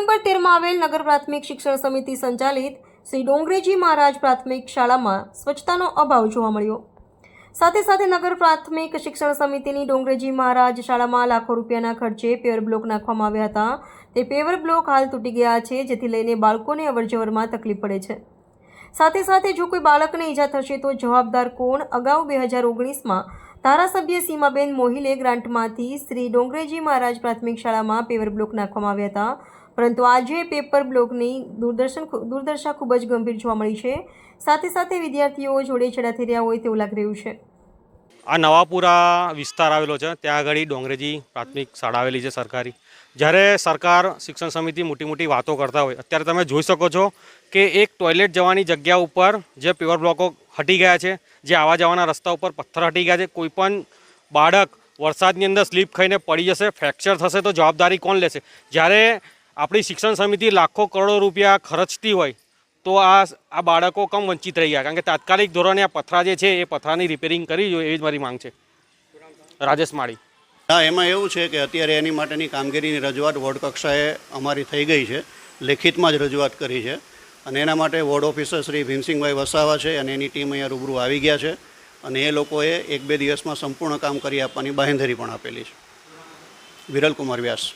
Number તેરમાં આવેલ નગર પ્રાથમિક શિક્ષણ સમિતિ સંચાલિત શ્રી ડોંગરેજી મહારાજ પ્રાથમિક શાળામાં સ્વચ્છતાનો અભાવ જોવા મળ્યો. સાથે સાથે નગર પ્રાથમિક શિક્ષણ સમિતિની ડોંગરેજી મહારાજ શાળામાં લાખો રૂપિયાના ખર્ચે પેવર બ્લોક નાખવામાં આવ્યા હતા. તે પેવર બ્લોક હાલ તૂટી ગયા છે, જેથી લઈને બાળકોને અવરજવરમાં તકલીફ પડે છે. સાથે સાથે જો કોઈ બાળકને ઈજા થશે તો જવાબદાર કોણ? અગાઉ બે હજાર ઓગણીસમાં ધારાસભ્ય સીમાબેન મોહિલે ગ્રાન્ટમાંથી શ્રી ડોંગરેજી મહારાજ પ્રાથમિક શાળામાં પેપર બ્લોક નાખવામાં આવ્યા હતા. પરંતુ આજે પેપર બ્લોકની દૂરદર્શન દુર્દશા ખૂબ જ ગંભીર જોવા મળી છે. સાથે સાથે વિદ્યાર્થીઓ જોડે છેડા થઈ રહ્યા હોય તેવું લાગી રહ્યું છે. આ નવાપુરા વિસ્તાર આવેલો છે. ત્યાં આગળ ડોંગરેજી પ્રાથમિક શાળા આવેલી છે સરકારી. જ્યારે સરકાર શિક્ષણ સમિતિ મોટી મોટી વાતો કરતા હોય, અત્યારે તમે જોઈ શકો છો કે એક ટોયલેટ જવાની જગ્યા ઉપર જે પેવર બ્લોકો હટી ગયા છે, જે આવવા જવાના રસ્તા ઉપર પથ્થર હટી ગયા છે. કોઈપણ બાળક વરસાદની અંદર સ્લીપ ખાઈને પડી જશે, ફ્રેક્ચર થશે તો જવાબદારી કોણ લેશે? જ્યારે આપણી શિક્ષણ સમિતિ લાખો કરોડો રૂપિયા ખર્ચતી હોય તો આ આ બાળકો કમ વંચિત રહી ગયા. કારણ કે તાત્કાલિક ધોરણે આ પથરા જે છે એ પથરાની રિપેરિંગ કરી જોઈએ એવી જ મારી માંગ છે. રાજેશ માળી. હા, એમાં એવું છે કે અત્યારે એની માટેની કામગીરીની રજૂઆત વોર્ડ કક્ષાએ અમારી થઈ ગઈ છે. લેખિતમાં જ રજૂઆત કરી છે. અને એના માટે વોર્ડ ઓફિસર શ્રી ભીમસિંહભાઈ વસાવા છે અને એની ટીમ અહીંયા રૂબરૂ આવી ગયા છે. અને એ લોકોએ એક બે દિવસમાં સંપૂર્ણ કામ કરી આપવાની બાંહેધરી પણ આપેલી છે. વિરલકુમાર વ્યાસ.